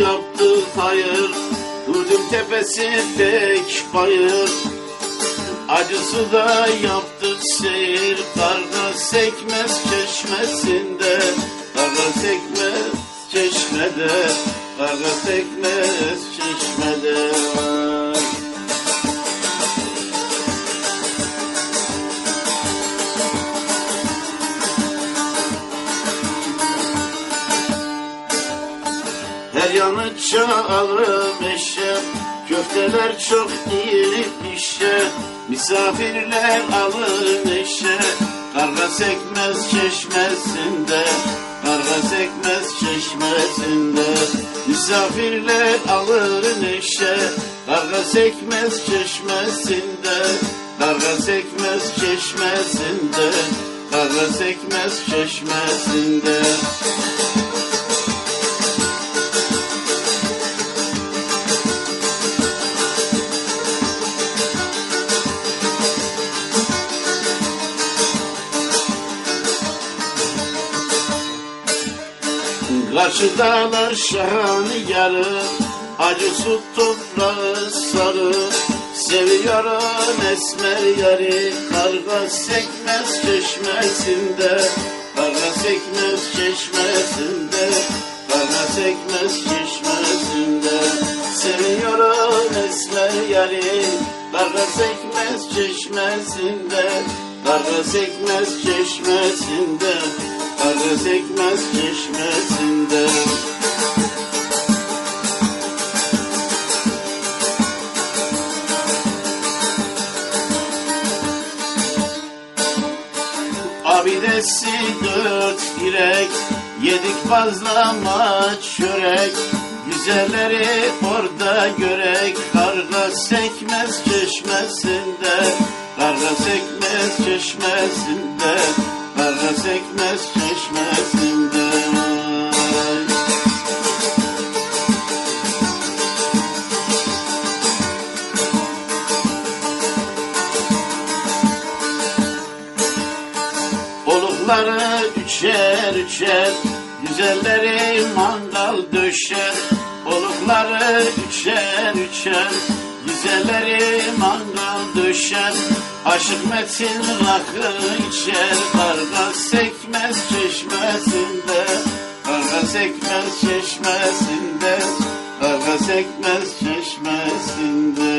yaptı hayır. Durdum tepesi pek bayır. Acısı da yaptı seyir. Karga sekmez çeşmesinde Karga sekmez çeşmede Karga sekmez çeşmede Her yanı çalım eşe Köfteler çok iyi pişe. Misafirler alın eşe Karga sekmez çeşmesinde Karga sekmez çeşmesinde. Misafirler alın eşe Karga sekmez çeşmesinde Karga sekmez çeşmesinde Karga sekmez çeşmesinde Karşı dağlar şahanı yarı Acı su toprağı sarı. Seviyorum esmer yari Karga sekmez çeşmesinde Karga sekmez çeşmesinde Karga sekmez çeşmesinde. Seviyorum esmer yari Karga sekmez çeşmesinde Karga sekmez çeşmesinde Karga sekmez çeşmesinde. Abidesi dört direk Yedik bazlama çörek. Güzelleri orada görek Karga sekmez çeşmesinde. Karga sekmez çeşmesinde Olukları üçer üçer Güzelleri mangal döşer. Olukları üçer üçer Güzelleri mangal döşer. Aşık metin rakı içer Karga sekmez çeşmesinde. Karga sekmez çeşmesinde Karga sekmez çeşmesinde